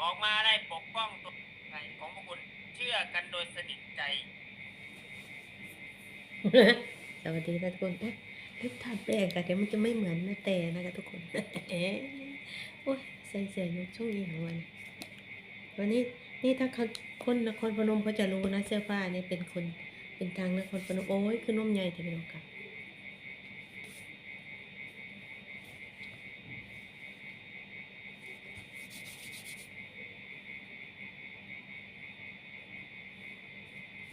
ออกมาได้ปกป้องตัวใจของพวกคุณเชื่อกันโดยสนิทใจ สวัสดีนะทุกคนโอ๊ยเล็บทาแป้งกันเดี๋ยวมันจะไม่เหมือนนาแต่นะคะทุกคนเอ๊โอ้ยใส่เสื้อยกช่วงอีกวัน วันนี้นี่ถ้าเขาคนนครพนมเขาจะรู้นะเสื้อผ้าเนี่ยเป็นคนเป็นทางนครพนมโอ้ยคือนุ่มใหญ่ทีเดียวค่ะ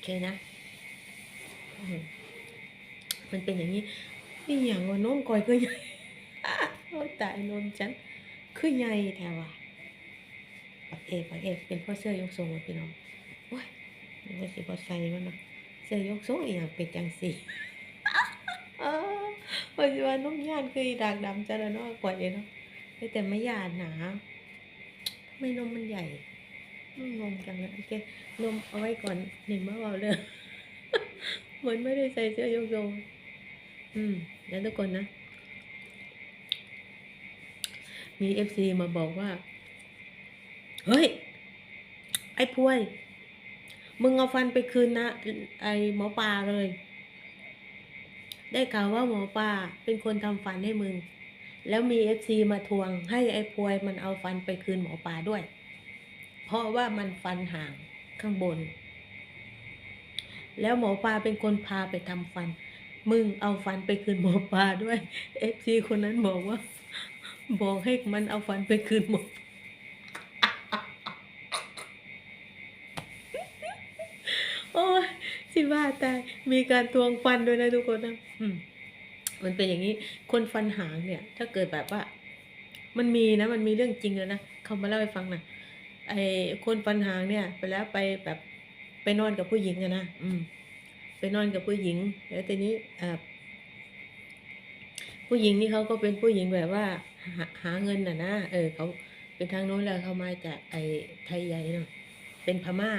เคนะมันเป็นอย่างนี้นี่อย่างว่านมก่อยก็ใหญ่โอ้ตายนมฉันคือใหญ่แถวอะปักเอปักเอเป็นพ่อเสื้อยกทรงอะพี่น้องโอ้ยมันก็สิบอใส่มันนะเสื้อยกทรงอีหยังเป็นจังสีปัจจุบันน้องย่านคือดากดำจะแล้วเนาะกว่าเนาะแต่ไม่ยานหนาทำไมนมมันใหญ่ งงจังเลยโอเคนมเอาไว้ก่อนหนึ่งเมื่อวาเลยเหมือนไม่ได้ใส่เสื้อยกทรงอืมแล้วทุกคนนะ มีเอฟซีมาบอกว่า เฮ้ย ไอ้พวย มึงเอาฟันไปคืนนะ ไอ้หมอปลาเลย ได้ข่าวว่าหมอปลาเป็นคนทำฟันให้มึง แล้วมีเอฟซีมาทวงให้ไอ้พวยมันเอาฟันไปคืนหมอปลาด้วย เพราะว่ามันฟันห่างข้างบน แล้วหมอปลาเป็นคนพาไปทำฟัน มึงเอาฟันไปคืนหมอปลาด้วยเอฟซีคนนั้นบอกว่า บอกให้มันเอาฟันไปคืนหมอโอ้ยสิว่าตายมีการทวงฟันด้วยนะทุกคนนะอืมมันเป็นอย่างนี้ คนฟันหางเนี่ย ถ้าเกิดแบบว่า มันมีนะ มันมีเรื่องจริงเลยนะ เขามาเล่าให้ฟังนะ ไอ้คนฟันหางเนี่ยไปแล้วไปแบบไปนอนกับผู้หญิงอะนะอืม ไปนอนกับผู้หญิง แล้วทีนี้อ่าผู้หญิงนี่เขาก็เป็นผู้หญิงแบบว่าหาหาเงินน่ะนะเออเขาเป็นทางโน้นแล้วเขามาจากไอ้ไทยใหญ่เนาะเป็นพม่า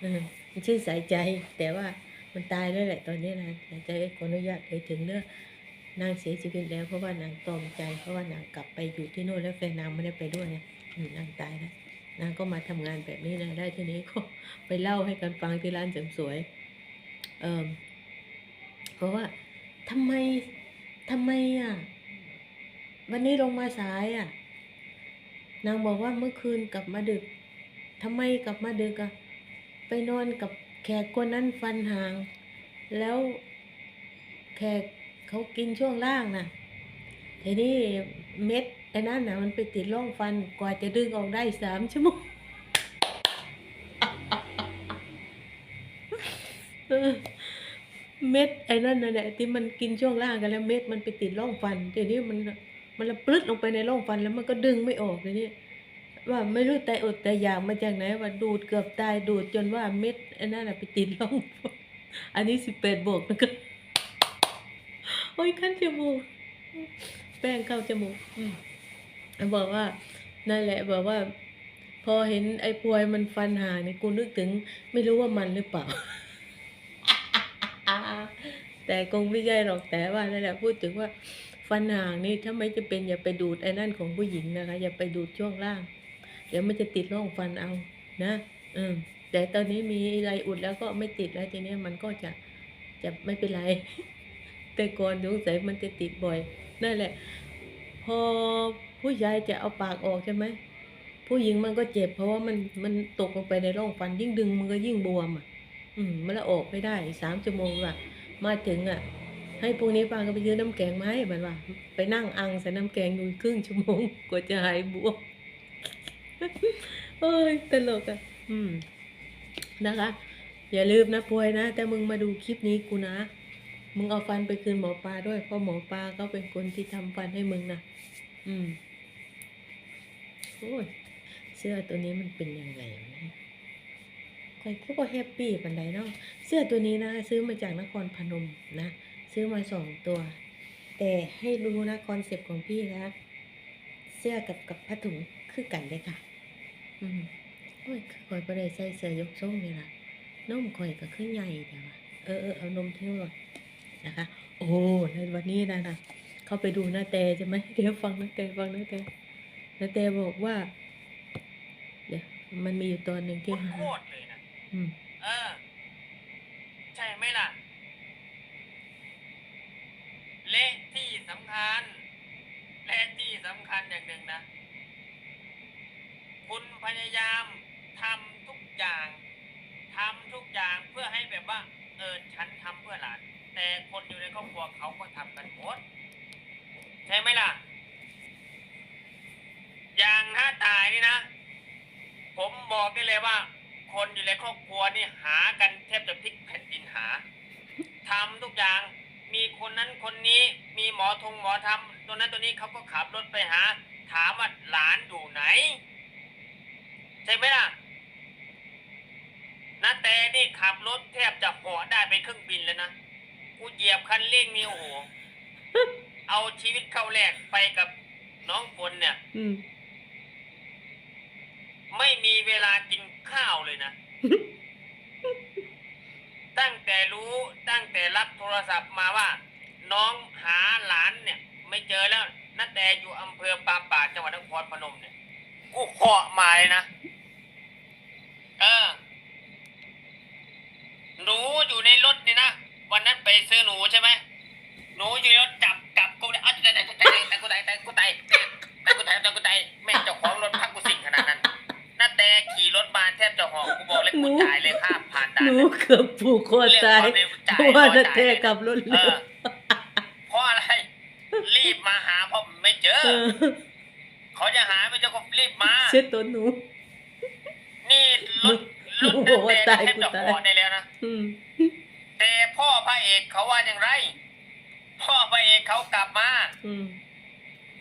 เออมันชื่อสายใจ แต่ว่ามันตายแล้วแหละตอนนี้นะสายใจขออนุญาตเอ่ยถึงเรื่องนางเสียชีวิตแล้วเพราะว่านางตอมใจเพราะว่านางกลับไปอยู่ที่โน่นแล้วแฟนนางไม่ได้ไปด้วยไงนางตายแล้ว นางก็มาทำงานแบบนี้นะได้ทีนี้ก็ไปเล่าให้กันฟังที่ร้านเสริมสวย เออเพราะว่าทำไมทำไมอะ วันนี้ลงมาสายอะ นางบอกว่าเมื่อคืนกลับมาดึกทำไมกลับมาดึกอะ ไปนอนกับแขกคนนั้นฟันห่าง แล้วแขกเขากินช่วงล่างนะทีนี้เม็ด ไอ้นั่นนะมันไปติดร่องฟันกว่าจะดึงออกได้สามชั่วโมงเม็ดไอ้นั่นน่ะแหละที่มันกินช่วงล่างกันแล้วเม็ดมันไปติดร่องฟันทีนี้มันมันละปลึดลงไปในร่องฟันแล้วมันก็ดึงไม่ออกเลยนี่ว่าไม่รู้แต่อดแต่อยากมาจากไหนว่าดูดเกือบตายดูดจนว่าเม็ดไอ้นั่นน่ะไปติดร่องฟันอันนี้สิบแปดบวกนะก็โอ้ยขั้นจมูกแป้งเข้าจมูกอืม บอกว่านั่นแหละบอกว่า พอเห็นไอ้พวยมันฟันหางนี่กูนึกถึง ไม่รู้ว่ามันหรือเปล่า แต่คงไม่ใช่หรอกแต่ว่านั่นแหละพูดถึงว่าฟันห่างนี่ถ้าไม่จะเป็นอย่าไปดูดไอ้นั่นของผู้หญิงนะคะ อย่าไปดูดช่วงล่าง เดี๋ยวมันจะติดร่องฟันเอานะอืมแต่ตอนนี้มีอะไรอุดแล้วก็ไม่ติดแล้วทีนี้มันก็จะจะไม่เป็นไร แต่ก่อนสงสัยมันจะติดบ่อย นั่นแหละ พอ ผู้ชายจะเอาปากออกใช่ไหมผู้หญิงมันก็เจ็บเพราะว่ามันมันตกลงไปในร่องฟันยิ่งดึงมันก็ยิ่งบวมอะ อืมมันละออกไม่ได้สามชั่วโมงว่ะ มาถึงอะ ให้พวกนี้ป้าก็ไปยืนน้ำแกงมาให้มันว่า ไปนั่งอังใส่น้ำแกงอยู่ครึ่งชั่วโมงกว่าจะหายบวมโอ้ยตลกอะ อืมนะคะ อย่าลืมนะพวยนะแต่มึงมาดูคลิปนี้กูนะมึงเอาฟันไปคืนหมอปลาด้วยเพราะหมอปลาเขาเป็นคนที่ทำฟันให้มึงนะอืม อ้ยเสื้อตัวนี้มันเป็นยังไงวะนี่ยก็แฮปปี้ปันใดเนาะเสื้อตัวนี้นะ ซื้อมาจากนครพนมนะ ซื้อมาสองตัว แต่ให้รู้นะคอนเซปต์ของพี่นะเสื้อกับกับผ้าถุงคือกันเลยค่ะ อืมโอ้ยคอยประเดี๋ยใส่เสื้อยกทรงนี่ละนมคอยก็ขึ้นใหญ่แต่ว่าเออเออเอานมเที่ยวก่อนนะคะ โอ้ในวันนี้นะนะเข้าไปดูน้าแต่ใช่ไหมเดี๋ยวฟังน้าแต่ฟังน้าแต่ นาแต่บอกว่ามันมีอยู่ตอนหนึ่งที่หาโคตรเลยนะอืมเออ ใช่ไหมล่ะและที่สำคัญ และที่สำคัญอย่างหนึ่งนะ คุณพยายามทำทุกอย่างทำทุกอย่างเพื่อให้แบบว่า เออฉันทำเพื่อหลาน แต่คนอยู่ในครอบครัวเขาก็ทำกันหมด ใช่ไหมล่ะ อย่างถ้าตายนี่นะ ผมบอกได้เลยว่า คนอยู่ในครอบครัวนี่หากันแทบจะพลิกแผ่นดินหาทำทุกอย่างมีคนนั้นคนนี้มีหมอทงหมอทำตัวนั้นตัวนี้เขาก็ขับรถไปหา ถามว่าหลานอยู่ไหน ใช่ไหมล่ะนาแต่นี่ขับรถแทบจะหาะได้ไปเครื่องบินแล้วนะกูเหยียบคันเร่งนี่โอ้โหเอาชีวิตเข้าแลกไปกับน้องฝนเนี่ย อืม ไม่มีเวลากินข้าวเลยนะ ตั้งแต่รู้ตั้งแต่รับโทรศัพท์มาว่า น้องหาหลานเนี่ย ไม่เจอแล้วนัแต่อยู่อำเภอปามป่าดจังหวัดนครพนมเนี่ยกูเคาะมาเลยนะเออหนูอยู่ในรถนี่นะวันนั้นไปซื้อหนูใช่ไหมหนูอยู่ในรถจับจับกูเลยอ้าวตายตายตายตายกูตายตายกูตายตายกูตายตายกูตายแม่งเจ้าของรถพักกูสิ่งขนาดนั้นน้า แต่ขี่รถมาแทบจะหอบกูบอกเลยกูจ่ายเลยค่าผ่านด่าหนนูเกือบผูกคอตายเพราะว่านาเทกับรถเอเร็วอเพราะอะไร รีบมาหาเพราะไม่เจอเออเขาจะหาไม่เจอก็รีบมาเช็ดตัวหนู นี่รถหนูรถบอกว่าแต่ตายแทบกูจะตายหอได้แล้วนะอืมแต่พ่อพระเอกเขาว่าอย่างไร พ่อพระเอกเขากลับมาอืม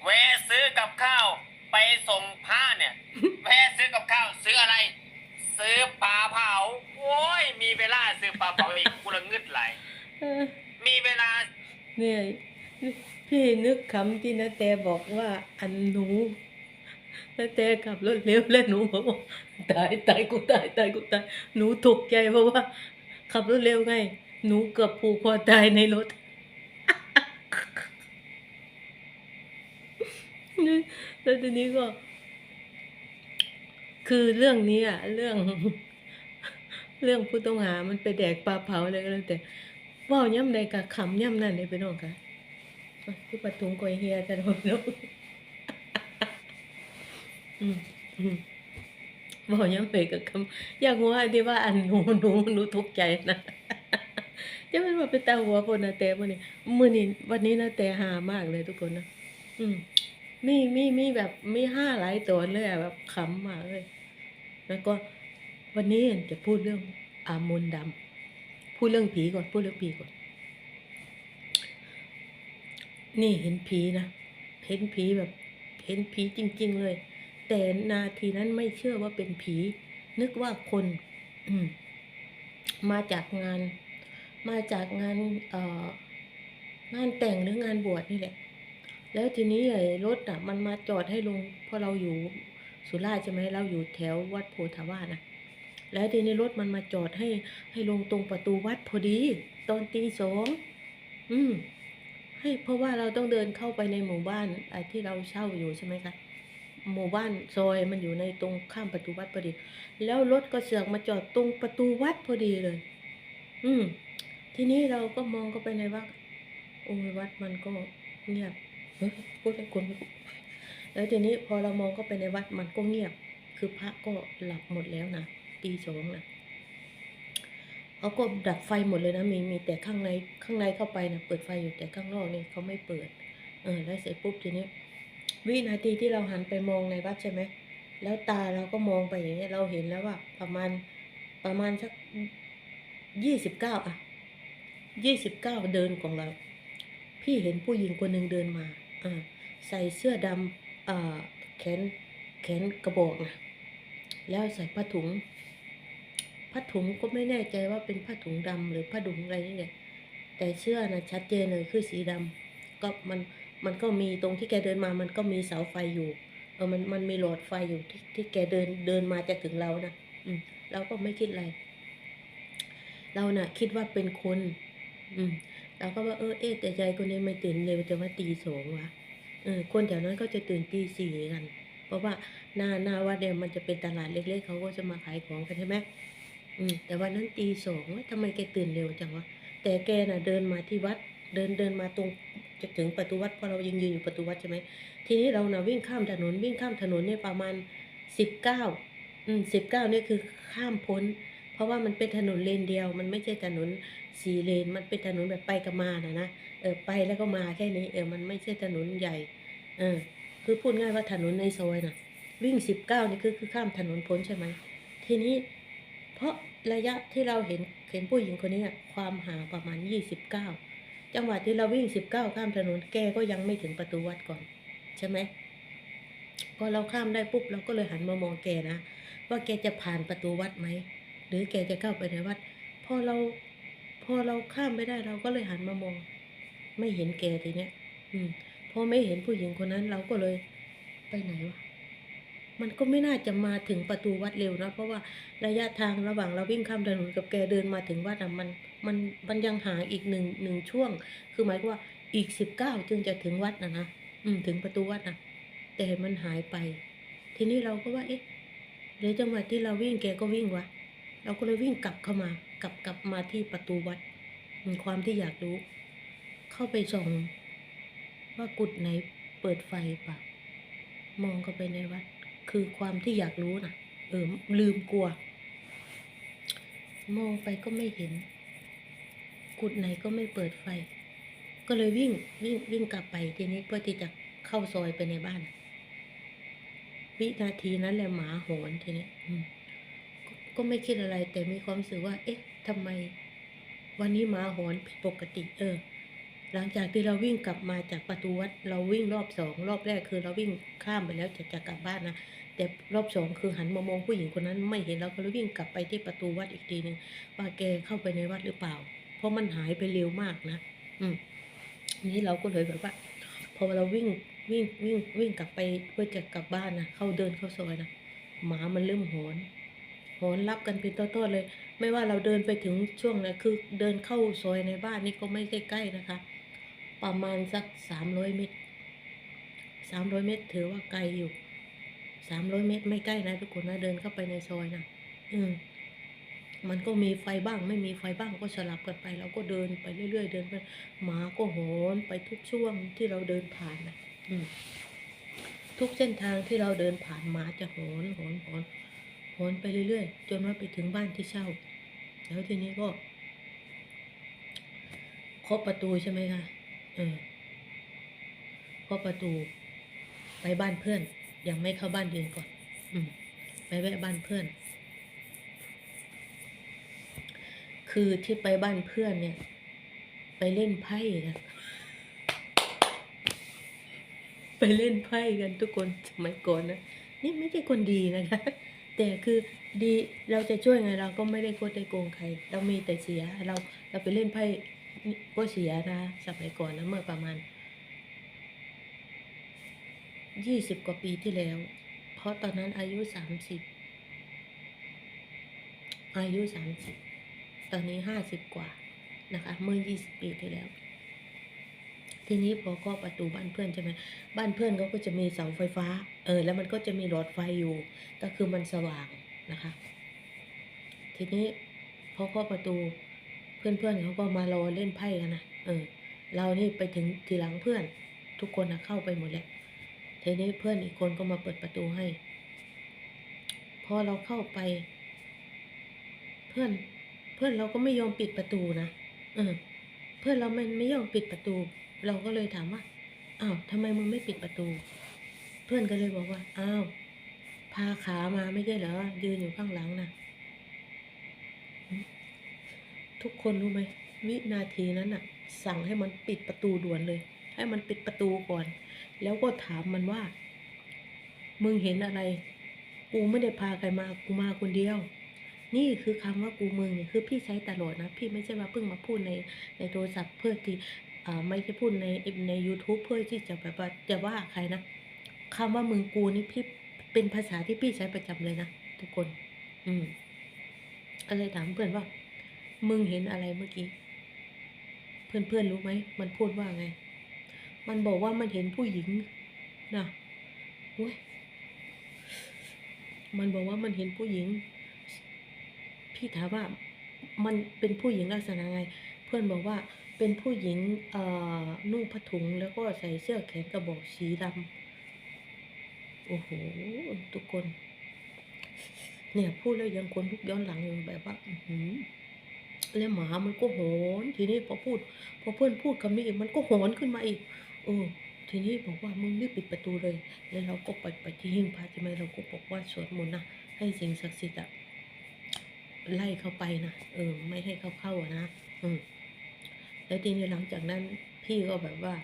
แวะซื้อกับข้าว ไปส่งผ้าเนี่ยแวะซื้อกับข้าวซื้ออะไร ซื้อปลาเผา โอ้ย มีเวลาซื้อปลาเผาอีกกูละงึดไหลายเออมีเวลาเนี่ยพี่นึกคำที่นาแต่บอกว่าอันหนูนาแต่ขับรถเร็วและหนูบอกว่าตายตายกูตายตายกูตายหนูตกใจเพราะว่า ขับรถเร็วไง หนูเกือบผูกคอตายในรถ แล้วทีนี้ก็ คือเรื่องนี้อะเรื่อง เรื่องผู้ต้องหามันไปแดกปลาเผาอะไรก็แล้วแต่ว่าย่ำใดกับขำย่ำนั่นเลยไปน้องค่ะคือปะทุงกอยเฮียจะโดนลูกอืมอืมเว่าย่ำใดกับคำอยากว่าที่ว่าอันหนูหนูหนูทุกข์ใจนะจะเป็นว่าเป็นตาหัวปนนาแต่มื่อนี้มื่อนี้วันนี้นาแต่หามากเลยทุกคนนะอืม มีมีมีแบบมีห้าหลายตัวเลยอะแบบขำมากเลย แล้วก็วันนี้จะพูดเรื่องอามนต์ดำพูดเรื่องผีก่อน พูดเรื่องผีก่อน นี่เห็นผีนะ เห็นผีแบบ เห็นผีจริง ๆ เลย แต่นาทีนั้นไม่เชื่อว่าเป็นผี นึกว่าคนอืมมาจากงาน มาจากงาน เอ่อ งานแต่งหรืองานบวชนี่แหละ แล้วทีนี้ไอ้รถอะ มันมาจอดให้ลงเพราะเราอยู่สุราษฎร์ใช่ไหมเราอยู่แถววัดโพธาวาสนะแล้วทีนี้รถมันมาจอดให้ ให้ลงตรงประตูวัดพอดี ตอนตีสองอืม ให้เพราะว่าเราต้องเดินเข้าไปในหมู่บ้านไอ้ที่เราเช่าอยู่ใช่ไหมคะหมู่บ้านซอยมันอยู่ในตรงข้ามประตูวัดพอดี แล้วรถก็เสือกมาจอดตรงประตูวัดพอดีเลย อืม ทีนี้เราก็มองเข้าไปในวัดโอ้ยวัดมันก็เงียบ พูดให้คนไม่พูดแล้วทีนี้พอเรามองเข้าไปในวัดมันก็เงียบ คือพระก็หลับหมดแล้วนะตีสองนะเขาก็ดับไฟหมดเลยนะมีมีแต่ข้างในข้างในเข้าไปนะเปิดไฟอยู่แต่ข้างนอกนี่เขาไม่เปิด เออ แล้วเสร็จปุ๊บทีนี้วินาทีที่เราหันไปมองในวัดใช่ไหมแล้วตาเราก็มองไปอย่างเงี้ยเราเห็นแล้วว่า ประมาณประมาณสักยี่สิบเก้าอะยี่สิบเก้าเดินของเรา พี่เห็นผู้หญิงคนหนึ่งเดินมา ใส่เสื้อดำอแขนแขนกระบอกนะแล้วใส่ผ้าถุงผ้าถุงก็ไม่แน่ใจว่าเป็นผ้าถุงดำหรือผ้าถุงอะไรนี่แหละแต่เสื้อนะชัดเจนเลยคือสีดำก็มันมันก็มีตรงที่แกเดินมา มันก็มีเสาไฟอยู่ เออ มัน มันมีหลอดไฟอยู่ที่ที่แกเดินเดินมาจะถึงเรานะ อืม เราก็ไม่คิดอะไร เราน่ะ คิดว่าเป็นคน อืม เราก็ว่าเออเอ๊ะแต่ใจคนนี้ไม่ตื่นเร็วแต่ว่าตีสองวะเออคนแถวนั้นก็จะตื่นตีสี่กัน เพราะว่าหน้าหน้าวัดเนี่ยมันจะเป็นตลาดเล็ก ๆเขาก็จะมาขายของกันใช่ไหมอืมแต่วันนั้นตีสองว้ยทำไมแกตื่นเร็วจังวะแต่แกน่ะเดินมาที่วัด เดินเดินมาตรงจะถึงประตูวัดเพราะเรายังยืนอยู่ประตูวัดใช่ไหมทีนี้เราน่ะวิ่งข้ามถนนวิ่งข้ามถนนเนี่ยประมาณสิบเก้าอืมสิบเก้าเนี่ยคือข้ามพ้น ราะว่ามันเป็นถนนเลนเดียว มันไม่ใช่ถนนสี่เลน มันเป็นถนนแบบไปกับมานะนะเออไปแล้วก็มาแค่นี้เออมันไม่ใช่ถนนใหญ่เออคือพูดง่ายว่าถนนในซอยน่ะ วิ่งสิบเก้านี่คือคือข้ามถนนพ้นใช่ไหมทีนี้ เพราะระยะที่เราเห็นเห็นผู้หญิงคนนี้ความห่างประมาณยี่สิบเก้าจังหวะที่เราวิ่งสิบเก้าข้ามถนนแกก็ยังไม่ถึงประตูวัดก่อน ใช่ไหมพอเราข้ามได้ปุ๊บเราก็เลยหันมามองแกนะว่าแกจะผ่านประตูวัดไหม หรือแกจะเข้าไปในวัดพอเราพอเราข้ามไม่ได้เราก็เลยหันมามอง ไม่เห็นแกทีเนี้ยอืมพอไม่เห็นผู้หญิงคนนั้นเราก็เลยไปไหนวะมันก็ไม่น่าจะมาถึงประตูวัดเร็วนะเพราะว่าระยะทางระหว่างเราวิ่งข้ามถนนกับแกเดินมาถึงวัดอะมันมันมันยังห่างอีกหนึ่งหนึ่งช่วง คือหมายว่าอีกสิบเก้าจึงจะถึงวัดนะนะอืมถึงประตูวัดนะแต่มันหายไป ทีนี้เราก็ว่าเอ๊ะเดี๋ยวจังหวะที่เราวิ่งแกก็วิ่งวะ เราก็เลยวิ่งกลับเข้ามากลับกลับมาที่ประตูวัดอืมความที่อยากรู้ เข้าไปส่องว่ากุดไหนเปิดไฟปะมองเข้าไปในวัด คือความที่อยากรู้นะเออลืมกลัว มองไปก็ไม่เห็น กุดไหนก็ไม่เปิดไฟ ก็เลยวิ่งวิ่งวิ่งกลับไปทีนี้เพื่อที่จะเข้าซอยไปในบ้าน วินาทีนั้นแหละหมาหอนทีนี้อืม ก็ไม่คิดอะไร แต่มีความรู้สึกว่า เอ๊ะทำไม วันนี้หมาหอนผิดปกติ เออ หลังจากที่เราวิ่งกลับมาจากประตูวัด เราวิ่งรอบสองรอบแรกคือเราวิ่งข้ามไปแล้วจะจะกลับบ้านนะแต่รอบสองคือหันมามองผู้หญิงคนนั้น ไม่เห็นเราก็เลยวิ่งกลับไปที่ประตูวัดอีกทีหนึ่งว่าแกเข้าไปในวัดหรือเปล่า เพราะมันหายไปเร็วมากนะอืมนี้เราก็เลยแบบว่า พอเราวิ่งวิ่งวิ่งวิ่งกลับไปเพื่อจะกลับบ้านนะเข้าเดินเข้าซอยนะหมามันเริ่มหอน หอนรับกันเป็นต้นๆเลย ไม่ว่าเราเดินไปถึงช่วงไหนคือเดินเข้าซอยในบ้านนี่ก็ไม่ใกล้ๆนะคะ ประมาณสักสามร้อยเมตรสามร้อยเมตร ถือว่าไกลอยู่สามร้อยเมตรไม่ใกล้นะทุกคนนะเดินเข้าไปในซอยนะอืมมันก็มีไฟบ้าง ไม่มีไฟบ้างก็สลับกันไป เราก็เดินไปเรื่อยๆเดินไปหมาก็หอนไปทุกช่วงที่เราเดินผ่านนะอืมทุกเส้นทางที่เราเดินผ่านหมาจะหอนหอนหอนห อนไปเรื่อยๆ จนว่าไปถึงบ้านที่เช่า แล้วทีนี้ก็เคาะประตูใช่ไหมคะเออเคาะประตู ไปบ้านเพื่อน ยังไม่เข้าบ้านเดินก่อน อืมไปแวะบ้านเพื่อน คือที่ไปบ้านเพื่อนเนี่ย ไปเล่นไพ่กันไปเล่นไพ่กันทุกคนสมัยก่อนนะนี่ไม่ใช่คนดีนะคะ แต่คือดีเราจะช่วยไงเราก็ไม่ได้โกดได้โกงใคร เรามีแต่เสียเราเราไปเล่นไพ่ก็เสียนะสมัยก่อนนะเมื่อประมาณยี่สิบกว่าปีที่แล้ว เพราะตอนนั้นอายุสามสิบอายุสามสิบตอนนี้ห้าสิบกว่านะคะ เมื่อยี่สิบปีที่แล้ว ทีนี้พอก็ประตูบ้านเพื่อนใช่ไหมบ้านเพื่อนเขาก็จะมีเสาไฟฟ้า เออ แล้วมันก็จะมีหลอดไฟอยู่ ก็คือมันสว่างนะคะ ทีนี้พอก็ประตูเพื่อนๆเขาก็มารอเล่นไพ่กันนะเออ เรานี่ไปถึงทีหลังเพื่อน ทุกคนนะเข้าไปหมดแล้วทีนี้เพื่อนอีกคนก็มาเปิดประตูให้ พอเราเข้าไป เพื่อน เพื่อนเราก็ไม่ยอมปิดประตูนะเออเพื่อนเราไม่ไม่ยอมปิดประตู เราก็เลยถามว่าอ้าวทำไมมึงไม่ปิดประตู เพื่อนก็เลยบอกว่าอ้าวพาขามาไม่ใช่เหรอยืนอยู่ข้างหลังนะทุกคนรู้ไหมวินาทีนั้นน่ะ สั่งให้มันปิดประตูด่วนเลย ให้มันปิดประตูก่อน แล้วก็ถามมันว่า มึงเห็นอะไร กูไม่ได้พาใครมากูมาคนเดียว นี่คือคำว่ากูมึงเนี่ยคือพี่ใช้ตลอดนะ พี่ไม่ใช่ว่าเพิ่งมาพูดในในโทรศัพท์เพื่อที่ ไม่ใช่พูดในใน YouTube เพื่อที่จะแบบว่าจะว่าใครนะคำว่ามึงกูนี่พี่เป็นภาษาที่พี่ใช้ประจำเลยนะทุกคน อืมก็เลยถามเพื่อนว่า มึงเห็นอะไรเมื่อกี้ เพื่อนเพื่อนรู้ไหมมันพูดว่าไง มันบอกว่ามันเห็นผู้หญิงนะโอ้ยมันบอกว่ามันเห็นผู้หญิง พี่ถามว่า มันเป็นผู้หญิงลักษณะไง เพื่อนบอกว่า เป็นผู้หญิงเอ่อนุ่งผ้าถุงแล้วก็ใส่เสื้อแขนกระบอกสีดำ โอ้โห ทุกคน เนี่ยพูดแล้วยังคนลุกย้อนหลังอยู่แบบว่าอื้อหือแล้วหมามันก็หอนทีนี้พอพูด พอเพื่อนพูดคำนี้อีกมันก็หอนขึ้นมาอีกเออทีนี้บอกว่ามึงรีบปิดประตูเลย แล้วเราก็ไปไปที่หิ้งพระใช่ไหมเราก็บอกว่าสวดมนต์นะให้สิ่งศักดิ์สิทธิ์อะไล่เข้าไปนะเออ ไม่ให้เขาเข้าอะนะอืม แล้วทีนี้หลังจากนั้นพี่ก็แบบว่า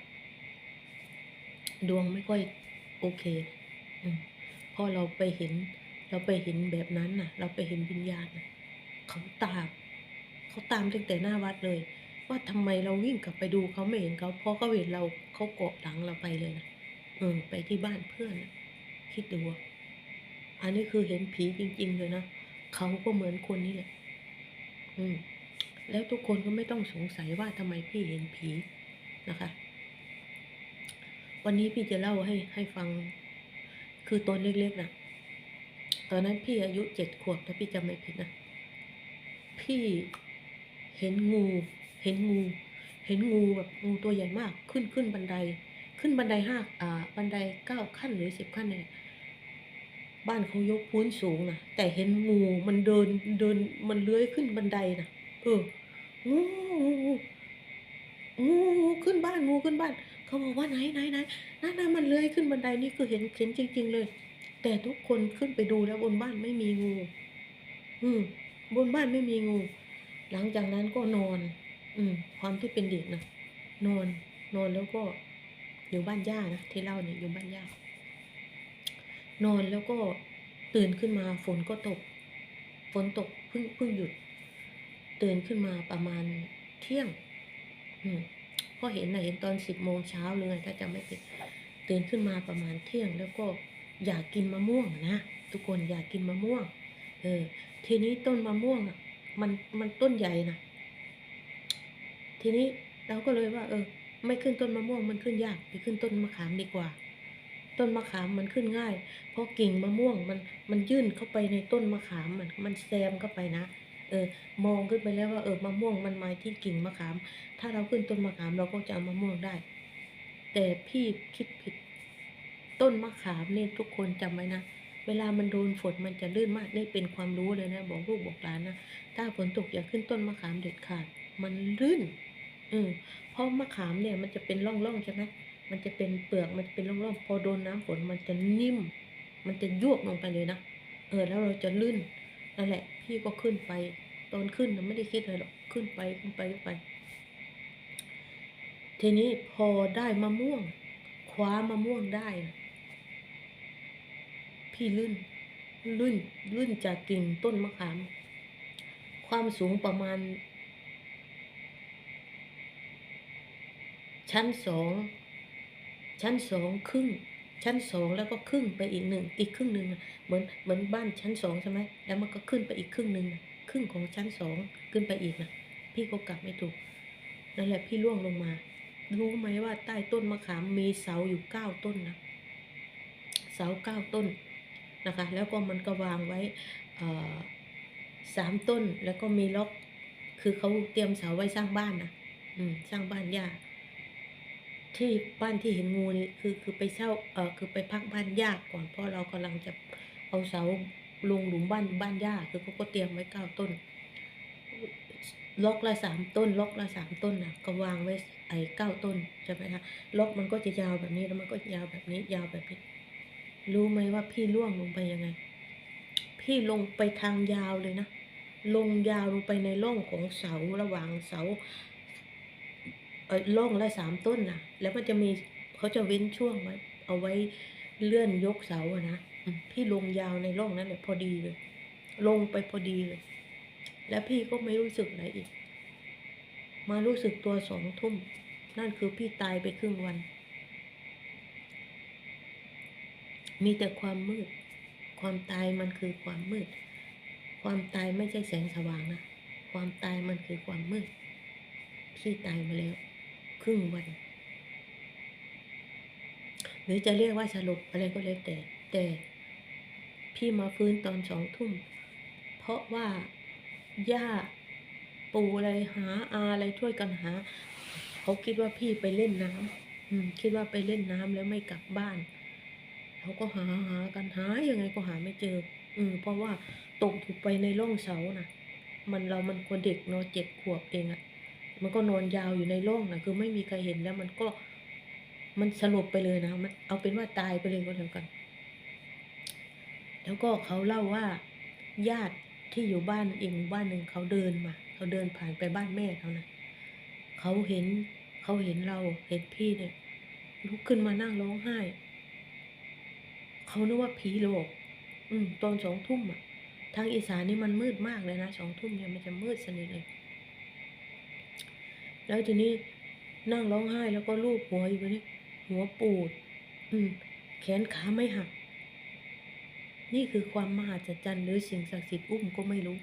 ดวงไม่ค่อยโอเคอพอเราไปเห็น เราไปเห็นแบบนั้นน่ะ เราไปเห็นวิญญาณน่ะเขาตามเขาตามตั้งแต่หน้าวัดเลย ว่าทำไมเราวิ่งกลับไปดูเขาไม่เห็นเขาเพราะเขาเห็นเราเขาเกาะหลังเราไปเลยนะเออไปที่บ้านเพื่อนนะคิดดูอะอันนี้คือเห็นผีจริง ๆ เลยนะเขาก็เหมือนคนนี่แหละ อืม แล้วทุกคนก็ไม่ต้องสงสัยว่าทำไมพี่เห็นผีนะคะ วันนี้พี่จะเล่าให้ให้ฟัง คือตอนเล็กๆนะตอนนั้นพี่อายุเจ็ดขวบถ้าพี่จำไม่ผิดนะ พี่เห็นงู เห็นงู เห็นงูแบบงูตัวใหญ่มาก ขึ้นขึ้นบันได ขึ้นบันไดห้าอ่า บันไดเก้าขั้นหรือสิบขั้นเนี่ยบ้านเขายกพื้นสูงนะแต่เห็นงูมันเดินเดินมันเลื้อยขึ้นบันไดนะ อองูงูงูงูขึ้นบ้านงูขึ้นบ้าน เขาบอกว่าไหนไหนไหนนั่นน่ะมันเลื้อยขึ้นบันไดนี่คือเห็นเห็นจริง ๆ เลย แต่ทุกคนขึ้นไปดูแล้วบนบ้านไม่มีงู อืม บนบ้านไม่มีงู หลังจากนั้นก็นอน อืม ความที่เป็นเด็กนะนอน นอนแล้วก็ อยู่บ้านย่านะที่เล่าเนี่ยอยู่บ้านย่านอนแล้วก็ตื่นขึ้นมาฝนก็ตก ฝนตกเพิ่งเพิ่งหยุด ตื่นขึ้นมาประมาณเที่ยง อืมก็เห็นนะเห็นตอนสิบโมงเช้าเลยถ้าจำไม่ผิดตื่นขึ้นมาประมาณเที่ยง แล้วก็อยากกินมะม่วงนะทุกคนอยากกินมะม่วง เออ ทีนี้ต้นมะม่วงอะ มันมันต้นใหญ่นะทีนี้เราก็เลยว่า เออ ไม่ขึ้นต้นมะม่วงมันขึ้นยากไปขึ้นต้นมะขามดีกว่า ต้นมะขามมันขึ้นง่าย เพราะกิ่งมะม่วงมันมันยื่นเข้าไปในต้นมะขามมันมันแซมเข้าไปนะ เออมองขึ้นไปแล้วว่าเออมะม่วงมันมาที่กิ่งมะขาม ถ้าเราขึ้นต้นมะขามเราก็จะเอามะม่วงได้ แต่พี่คิดผิด ต้นมะขามเนี่ยทุกคนจำไว้นะเวลามันโดนฝนมันจะลื่นมากนี่เป็นความรู้เลยนะบอกลูกบอกหลานนะถ้าฝนตกอย่าขึ้นต้นมะขามเด็ดขาด มันลื่นอืมเพราะมะขามเนี่ยมันจะเป็นร่องๆใช่ไหมมันจะเป็นเปลือกมันเป็นร่องๆพอโดนน้ำฝนมันจะนิ่ม มันจะยวบลงไปเลยนะเออแล้วเราจะลื่นนั่นแหละ พี่ก็ขึ้นไป ตอนขึ้นนะไม่ได้คิดอะไรหรอกขึ้นไปขึ้นไปขึ้นไป ทีนี้พอได้มะม่วง คว้ามะม่วงได้ พี่ลื่นลื่นลื่นจากกิ่งต้นมะขาม ความสูงประมาณ ชั้นสอง ชั้นสองครึ่ง ชั้นสองแล้วก็ครึ่งไปอีกหนึ่งอีกครึ่งหนึ่งเหมือนเหมือนบ้านชั้นสองใช่ไหมแล้วมันก็ขึ้นไปอีกครึ่งหนึ่งครึ่งของชั้นสองขึ้นไปอีกนะพี่ก็กลับไม่ถูกนั่นแหละพี่ล่วงลงมา รู้ไหมว่าใต้ต้นมะขามมีเสาอยู่เก้าต้นนะเสาเก้าต้นนะคะ แล้วก็มันก็วางไว้อ่อสามต้นแล้วก็มีล็อก คือเขาเตรียมเสาไว้สร้างบ้านนะอืมสร้างบ้านย่า ที่บ้านที่เห็นงูนี่คือคือไปเช่าเออคือไปพักบ้านญาติก่อนเพราะเรากำลังจะเอาเสาลงหลุมบ้านบ้านญาติคือเขาก็เตรียมไว้เก้าต้น ล็อกละสามต้น ล็อกละสามต้นนะก็วางไว้ไอ้เก้าต้นใช่ไหมคะล็อกมันก็จะยาวแบบนี้แล้วมันก็ยาวแบบนี้ยาวแบบนี้ รู้ไหมว่าพี่ล่วงลงไปยังไง พี่ลงไปทางยาวเลยนะลงยาวลงไปในร่องของเสาระหว่างเสา เออร่องละสามต้นนะแล้วมันจะมีเขาจะเว้นช่วงไว้เอาไว้เลื่อนยกเสาอะนะพี่ลงยาวในร่องนั้นเลยพอดีเลย ลงไปพอดีเลย แล้วพี่ก็ไม่รู้สึกอะไรอีก มารู้สึกตัวสองทุ่ม นั่นคือพี่ตายไปครึ่งวัน มีแต่ความมืด ความตายมันคือความมืด ความตายไม่ใช่แสงสว่างนะ ความตายมันคือความมืด พี่ตายมาแล้ว รึ่งวัน หรือจะเรียกว่าสรุปอะไรก็แล้วแต่ แต่พี่มาฟื้นตอนสองทุ่ม เพราะว่าย่าปู่อะไรหาอาอะไรช่วยกันหา เขาคิดว่าพี่ไปเล่นน้ำอืม คิดว่าไปเล่นน้ำแล้วไม่กลับบ้านเขาก็หาหากันหายังไงก็หาไม่เจอ อืม เพราะว่าตกอยู่ไปในร่องเสาน่ะ มันเรามันคนเด็กเนาะเจ็ดขวบเองอะ มันก็นอนยาวอยู่ในร่องนะคือไม่มีใครเห็นแล้วมันก็มันสลบไปเลยนะมันเอาเป็นว่าตายไปเลยก็แล้วกัน แล้วก็เขาเล่าว่าญาติที่อยู่บ้านอีกหมู่บ้านหนึ่งเขาเดินมาเขาเดินผ่านไปบ้านแม่เขานะเขาเห็นเขาเห็นเราเห็นพี่เนี่ยลุกขึ้นมานั่งร้องไห้ เขานึกว่าผีหลอกอืมตอนสองทุ่มอะ ทางอีสานนี่มันมืดมากเลยนะสองทุ่มเนี่ยมันจะมืดสนิทเลย แล้วทีนี้นั่งร้องไห้แล้วก็ลูบหัวอยู่แบบนี้หัวปูด อืม แขนขาไม่หัก นี่คือความมหัศจรรย์หรือสิ่งศักดิ์สิทธิ์อุ้มก็ไม่รู้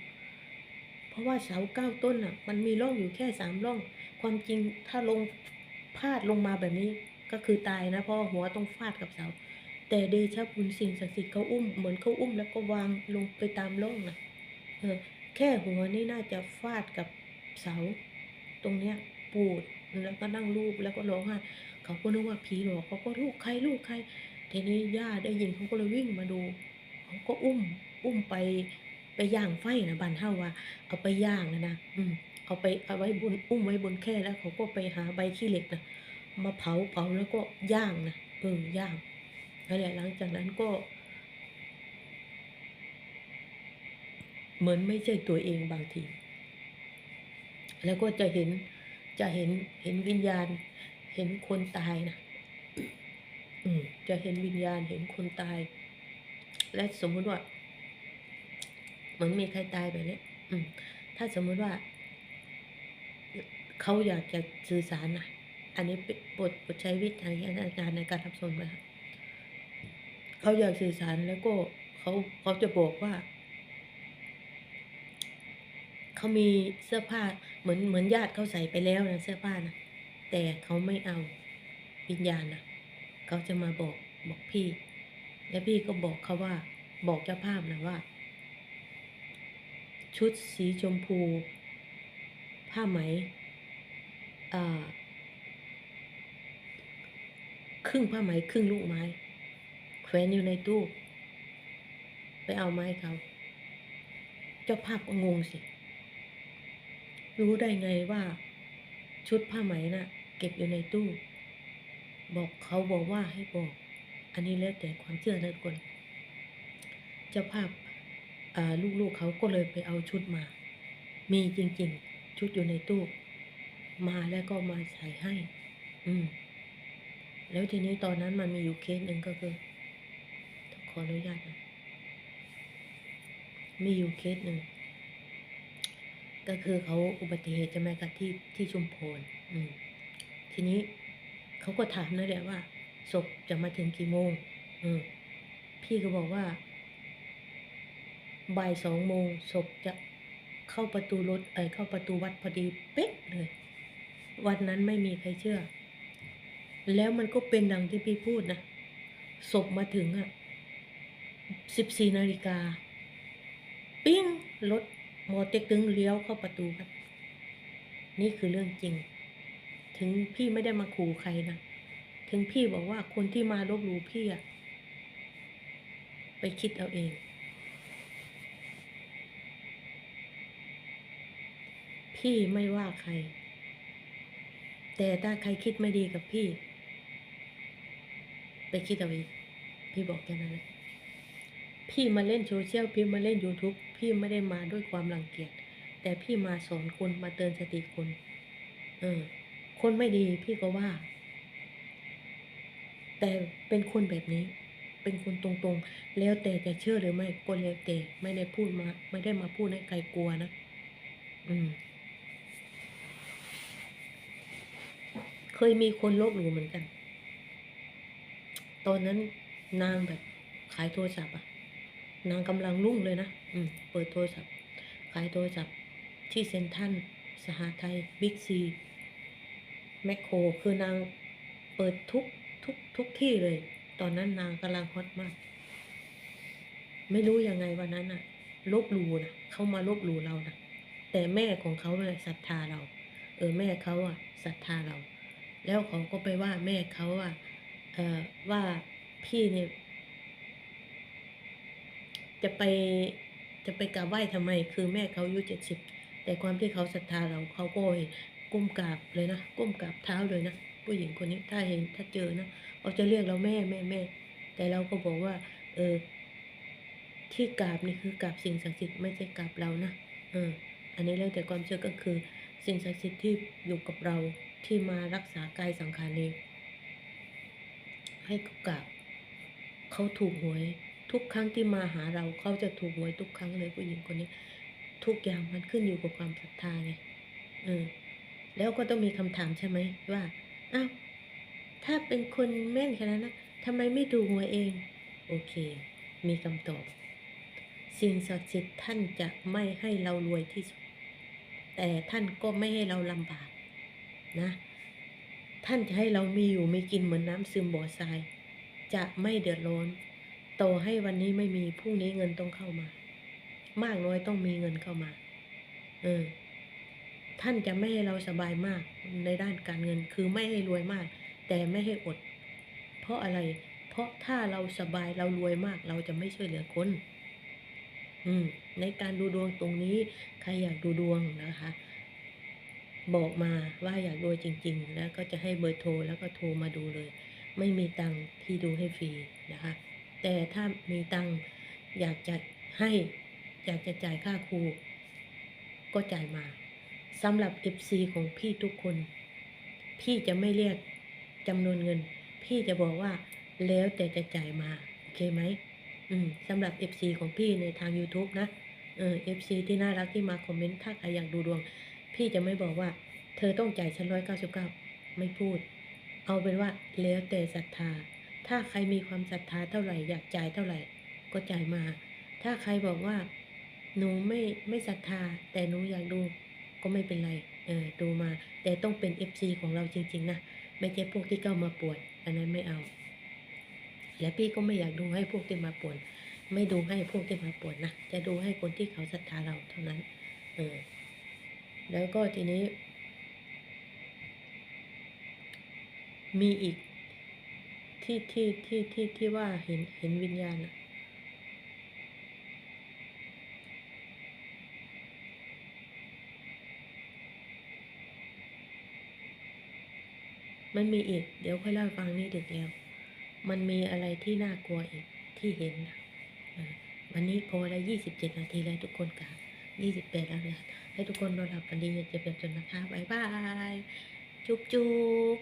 เพราะว่าเสาเก้าต้นอะ มันมีร่องอยู่แค่สามร่อง ความจริงถ้าลงพาดลงมาแบบนี้ก็คือตายนะเพราะหัวต้องฟาดกับเสา แต่เดชะบุญสิ่งศักดิ์สิทธิ์เขาอุ้มเหมือนเขาอุ้มแล้วก็วางลงไปตามร่องนะเออแค่หัวนี่น่าจะฟาดกับเสาตรงเนี้ย ปูดแล้วก็นั่งรูปแล้วก็ร้องไห้เขาก็นึกว่าผีหลอกเขาก็ลูกใครลูกใครทีนี้ย่าได้ยินเขาก็เลยวิ่งมาดูเขาก็อุ้ม อุ้มไปไปย่างไฟนะบันเท่าว่า เอาไปย่างนะนะอืมเอาไปเอาไว้บนอุ้มไว้บนแค่แล้วเขาก็ไปหาใบขี้เหล็กนะมาเผาเผาแล้วก็ย่างนะเออย่างนั่นแหละหลังจากนั้นก็ เหมือนไม่ใช่ตัวเองบางที แล้วก็จะเห็น จะเห็นเห็นวิญญาณ เห็นคนตายนะอืจะเห็นวิญญาณเห็นคนตาย และสมมุติว่าเหมือนมีใครตายแบบเนี้ยอืมถ้าสมมุติว่า เขาอยากจะสื่อสารนะอันนี้เป็นบทบทใช้วิทยาการในการรับชมนะคะเขาอยากสื่อสารแล้วก็เขาเขาจะบอกว่า เขามีเสื้อผ้าเหมือนเหมือนญาติเขาใส่ไปแล้วนะเสื้อผ้านะแต่เขาไม่เอาวิญญาณนะเขาจะมาบอกบอกพี่ แล้วพี่ก็บอกเขาว่า บอกเจ้าภาพนะว่า ชุดสีชมพู ผ้าไหมอ่าครึ่งผ้าไหมครึ่งลูกไม้ แขวนอยู่ในตู้ ไปเอาไม้เขา เจ้าภาพก็งงสิ รู้ได้ไงว่า ชุดผ้าไหมน่ะ เก็บอยู่ในตู้ บอกเขาบอกว่าให้บอก อันนี้แล้วแต่ความเชื่อนะทุกคนเจ้าภาพลูกๆเขาก็เลยไปเอาชุดมา มีจริง ๆ ชุดอยู่ในตู้ มาแล้วก็มาใส่ให้ อืม แล้วทีนี้ตอนนั้นมันมีอยู่เคสหนึ่งก็คือขออนุญาตนะมีอยู่เคสหนึ่ง ก็คือเขาอุบัติเหตุใช่ไหมคะที่ที่ชุมพรอืมทีนี้เขาก็ถามนั่นแหละว่าศพจะมาถึงกี่โมงอืมพี่ก็บอกว่าบ่ายสองโมงศพจะเข้าประตูรถเอยเข้าประตูวัดพอดีเป๊ะเลย วันนั้นไม่มีใครเชื่อ แล้วมันก็เป็นดังที่พี่พูดนะศพมาถึงอะสิบสี่นาฬิกา ปิ้งรถ มอเต็กตึงเลี้ยวเข้าประตูวัดนี่คือเรื่องจริง ถึงพี่ไม่ได้มาขู่ใครนะถึงพี่บอกว่าคนที่มาลบหลู่พี่อะไปคิดเอาเอง พี่ไม่ว่าใคร แต่ถ้าใครคิดไม่ดีกับพี่ ไปคิดเอาเองพี่บอกแค่นั้นแหละ พี่มาเล่นโซเชียลพี่มาเล่น YouTube พี่ไม่ได้มาด้วยความรังเกียจแต่พี่มาสอนคนมาเตือนสติคนเออคนไม่ดีพี่ก็ว่า แต่เป็นคนแบบนี้ เป็นคนตรงๆ แล้วแต่จะเชื่อหรือไม่ก็แล้วแต่ไม่ได้พูดมา ไม่ได้มาพูดให้ใครกลัวนะอืม เคยมีคนลบหลู่เหมือนกัน ตอนนั้นนางแบบขายโทรศัพท์อะ นางกำลังรุ่งเลยนะ อืม เปิดโทรศัพท์ ขายโทรศัพท์ที่เซ็นทรัลสหไทยบิ๊กซีแมคโครคือนางเปิดทุกทุกทุกที่เลย ตอนนั้นนางกำลังฮอตมาก ไม่รู้ยังไงวันนั้นน่ะลบหลู่นะเขามาลบหลู่เรานะแต่แม่ของเขาเนี่ยศรัทธาเรา เออแม่เขาอะศรัทธาเรา แล้วเขาก็ไปว่าแม่เขาอะเออว่าพี่เนี่ย จะไปจะไปกราบไหว้ทำไม คือแม่เขาอายุเจ็ดสิบแต่ความที่เขาศรัทธาเราเขาก็ก้มกราบเลยนะก้มกราบเท้าเลยนะผู้หญิงคนนี้ถ้าเห็นถ้าเจอนะเขาจะเรียกเราแม่แม่แม่ แต่เราก็บอกว่า เออ ที่กราบนี่คือกราบสิ่งศักดิ์สิทธิ์ไม่ใช่กราบเรานะเออ อันนี้แล้วแต่ความเชื่อก็คือ สิ่งศักดิ์สิทธิ์ที่อยู่กับเราที่มารักษากายสังขารนี้ให้กราบเขาถูกหวย ทุกครั้งที่มาหาเราเขาจะถูกหวยทุกครั้งเลยผู้หญิงคนนี้ ทุกอย่างมันขึ้นอยู่กับความศรัทธาไงเออแล้วก็ต้องมีคำถามใช่ไหมว่าอ้าวถ้าเป็นคนแม่นขนาดนั้นทำไมไม่ถูกหวยเอง โอเค มีคำตอบ สิ่งศักดิ์สิทธิ์ท่านจะไม่ให้เรารวยที่สุด แต่ท่านก็ไม่ให้เราลำบากนะ ท่านจะให้เรามีอยู่มีกินเหมือนน้ำซึมบ่อทราย จะไม่เดือดร้อน ต่อให้วันนี้ไม่มีพรุ่งนี้เงินต้องเข้ามา มากน้อยต้องมีเงินเข้ามา เออ ท่านจะไม่ให้เราสบายมากในด้านการเงินคือไม่ให้รวยมาก แต่ไม่ให้อด เพราะอะไร เพราะถ้าเราสบายเรารวยมาก เราจะไม่ช่วยเหลือคนอืม ในการดูดวงตรงนี้ใครอยากดูดวงนะคะ บอกมาว่าอยากดูจริง ๆ แล้วก็จะให้เบอร์โทรแล้วก็โทรมาดูเลย ไม่มีตังค์พี่ดูให้ฟรีนะคะ แต่ถ้ามีตังค์อยากจะให้อยากจะจ่ายค่าครู ก็จ่ายมาสำหรับ FC ของพี่ทุกคน พี่จะไม่เรียกจำนวนเงิน พี่จะบอกว่าแล้วแต่จะจ่ายมา โอเคไหมอืมสำหรับ FC ของพี่ในทาง YouTube นะเออ FC ที่น่ารักที่มาคอมเมนต์ถ้าใครอยากดูดวง พี่จะไม่บอกว่า เธอต้องจ่ายฉันร้อยเก้าสิบเก้าไม่พูด เอาเป็นว่าแล้วแต่ศรัทธา ถ้าใครมีความศรัทธาเท่าไหร่อยากจ่ายเท่าไหร่ ก็จ่ายมา ถ้าใครบอกว่า หนูไม่ไม่ศรัทธา แต่หนูอยากดูก็ไม่เป็นไรเออดูมา แต่ต้องเป็น FC ของเราจริง ๆ นะไม่ใช่พวกที่เข้ามาปวด อันนั้นไม่เอา และพี่ก็ไม่อยากดูให้พวกที่มาปวดไม่ดูให้พวกที่มาปวดนะจะดูให้คนที่เขาศรัทธาเราเท่านั้น เออ แล้วก็ทีนี้ มีอีก ที่ที่ที่ที่ที่ว่าเห็นเห็นวิญญาณอะมันมีอีก เดี๋ยวค่อยเล่าฟังนี่ดึกแล้ว มันมีอะไรที่น่ากลัวอีกที่เห็นนะวันนี้พอแล้วยี่สิบเจ็ดนาทีแล้วทุกคนค่ะยี่สิบแปดแล้วนะให้ทุกคนนอนหลับฝันดีอย่าเจ็บอย่าจนนะคะบายบาย จุ๊บจุ๊บ